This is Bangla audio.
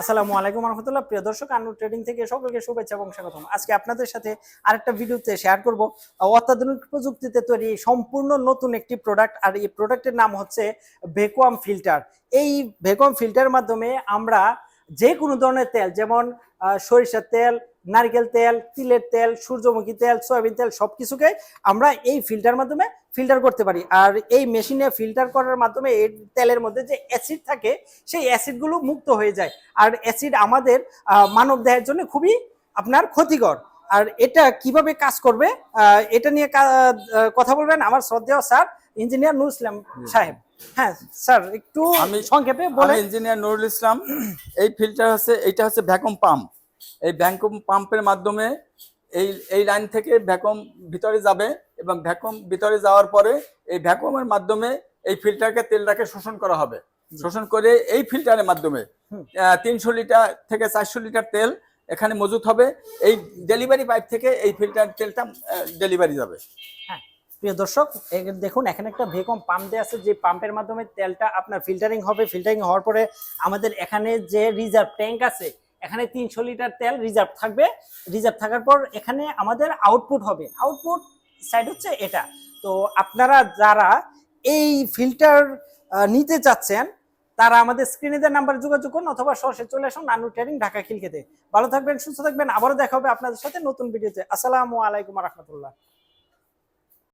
আসসালামু আলাইকুম রহমতুল্লাহ। প্রিয় দর্শক আনু ট্রেডিং থেকে সকলকে শুভেচ্ছা এবং স্বাগতম। আজকে আপনাদের সাথে আরেকটা ভিডিওতে শেয়ার করব। অত্যাধুনিক প্রযুক্তিতে তৈরি সম্পূর্ণ নতুন একটি প্রোডাক্ট আর এই প্রোডাক্টের নাম হচ্ছে ভেকুয়াম ফিল্টার এই ভেকুয়াম ফিল্টারের মাধ্যমে আমরা যে কোনো ধরনের তেল, যেমন সরিষার তেল নারকেল তেল তিলের তেল সূর্যমুখী তেল সয়াবিন তেল সব কিছুকে আমরা এই ফিল্টার মাধ্যমে ফিল্টার করতে পারি। আর এই মেশিনে ফিল্টার করার মাধ্যমে এই তেলের মধ্যে যে অ্যাসিড থাকে সেই অ্যাসিডগুলো মুক্ত হয়ে যায়। আর অ্যাসিড আমাদের মানব দেহের জন্য খুবই আপনার ক্ষতিকর। আর এটা কীভাবে কাজ করবে এটা নিয়ে কথা বলবেন আমার শ্রদ্ধেয় স্যার ইঞ্জিনিয়ার নুর ইসলাম সাহেব। হ্যাঁ স্যার একটু আমি- সংক্ষেপে বলে ইঞ্জিনিয়ার নুরুল ইসলাম। এই ফিল্টার হচ্ছে এইটা হচ্ছে ভ্যাকুম পাম্প এই ভ্যাকুম পাম্পের মাধ্যমে এই এই লাইন থেকে ভ্যাকুম ভিতরে যাবে এবং ভ্যাকুম ভিতরে যাওয়ার পরে এই ভ্যাকুমের মাধ্যমে এই ফিল্টারকে তেলটাকে শোষণ করা হবে। শোষণ করে এই ফিল্টারের মাধ্যমে তিনশো লিটার থেকে চারশো লিটার তেল এখানে মজুত হবে। এই ডেলিভারি পাইপ থেকে এই ফিল্টার তেলটা ডেলিভারি যাবে। হ্যাঁ প্রিয় দর্শক দেখুন এখানে একটা ভেকম পাম্প দেওয়া আছে যে পাম্পের মাধ্যমে তেলটা আপনার ফিল্টারিং হবে। ফিল্টারিং হওয়ার পরে আমাদের এখানে যে রিজার্ভ ট্যাঙ্ক আছে এখানে তিনশো লিটার তেল রিজার্ভ থাকবে। রিজার্ভ থাকার পর এখানে আমাদের আউটপুট হবে। আউটপুট সাইড হচ্ছে এটা। তো আপনারা যারা এই ফিল্টার নিতে চাচ্ছেন, তারা আমাদের স্ক্রিনে দেওয়ার নাম্বারে যোগাযোগ করুন অথবা সরাসরি চলে আসুন নানু ট্রেনিং ঢাকা খিলকেতে ভালো থাকবেন, সুস্থ থাকবেন। আবারও দেখা হবে আপনাদের সাথে নতুন ভিডিওতে আসসালামু আলাইকুম রহমতুল্লাহ।